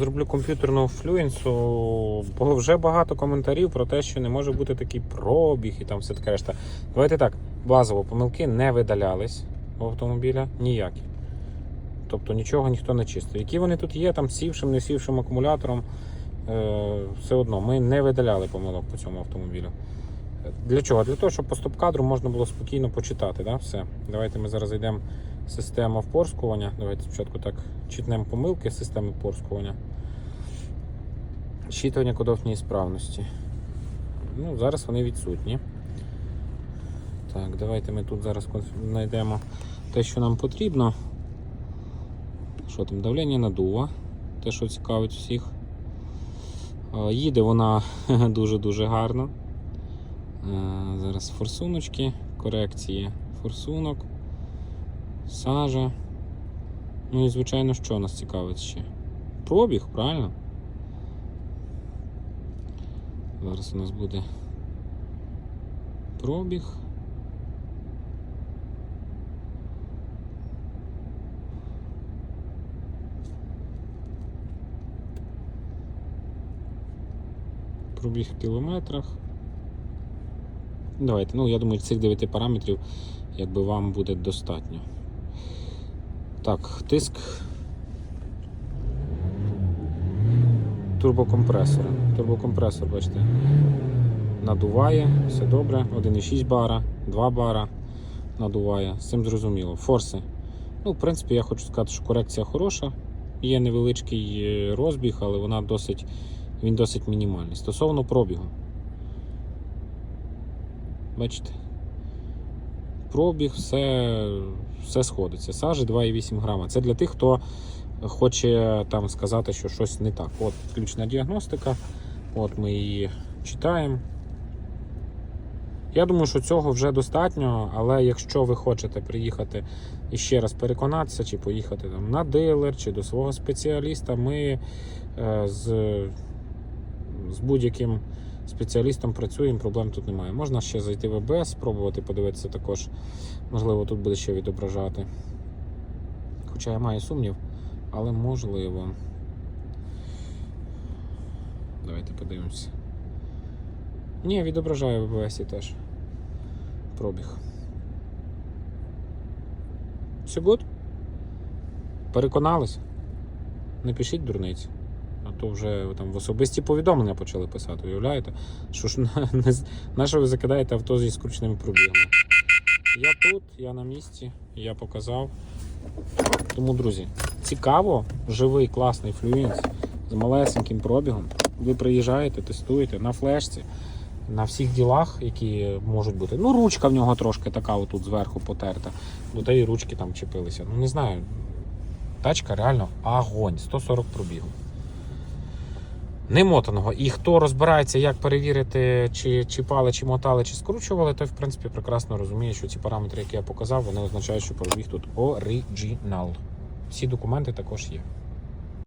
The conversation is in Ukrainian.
Зроблю комп'ютерного флюенсу, бо вже багато коментарів про те, що не може бути такий пробіг і там все таке решта. Давайте так, базово помилки не видалялись в автомобіля ніякі. Тобто нічого ніхто не чистив. Які вони тут є, там сівшим, не сівшим акумулятором, е, все одно ми не видаляли помилок по цьому автомобілю. Для чого? Для того, щоб по стоп-кадру можна було спокійно почитати. Да? Все. Давайте ми зараз зайдемо в систему впорскування. Давайте спочатку так читнемо помилки системи впорскування. Щитування кодов неісправності. Ну, зараз вони відсутні. Так, давайте ми тут зараз знайдемо те, що нам потрібно. Що там? Давлення надува. Те, що цікавить всіх. Е, Їде вона дуже-дуже гарно. Е, Зараз форсуночки, корекції форсунок, сажа. Ну і звичайно, що нас цікавить ще? Пробіг, правильно? Зараз у нас буде пробіг. Пробіг в кілометрах. Давайте, ну я думаю, цих 9 параметрів якби вам буде достатньо. Так, тиск турбокомпресора. Турбокомпресор, бачите, надуває, все добре. 1,6 бара, 2 бара надуває. З цим зрозуміло. Форси. Ну, в принципі, я хочу сказати, що корекція хороша. Є невеличкий е, розбіг, але вона досить, він досить мінімальний. Стосовно пробігу. Бачите? Пробіг, все, все сходиться. Сажі 2,8 грама. Це для тих, хто хоче там сказати, що щось не так. От включена діагностика. От ми її читаємо. Я думаю, що цього вже достатньо, але якщо ви хочете приїхати і ще раз переконатися, чи поїхати там на дилер, чи до свого спеціаліста, ми е, з, з будь-яким спеціалістом працюємо, проблем тут немає. Можна ще зайти в ЕБС, спробувати подивитися також. Можливо, тут буде ще відображати. Хоча я маю сумнів, але можливо. Давайте подивимося. Ні, відображає в ЕБСі теж. Пробіг. Все good? Переконались? Не пишіть дурниці. А то вже там в особисті повідомлення почали писати, уявляєте? Що ж не, на що ви закидаєте авто зі скрученими пробігами? Я тут, я на місці, я показав. Тому, друзі, цікаво, живий, класний флюенс з малесеньким пробігом. Ви приїжджаєте, тестуєте на флешці, на всіх ділах, які можуть бути. Ну, ручка в нього трошки така отут зверху потерта. До тієї ручки там чепилися. Ну, не знаю. Тачка реально огонь, 140 пробігу. Немотаного. І хто розбирається, як перевірити, чи чіпали, чи мотали, чи скручували, той в принципі прекрасно розуміє, що ці параметри, які я показав, вони означають, що пробіг тут оригінал. Всі документи також є.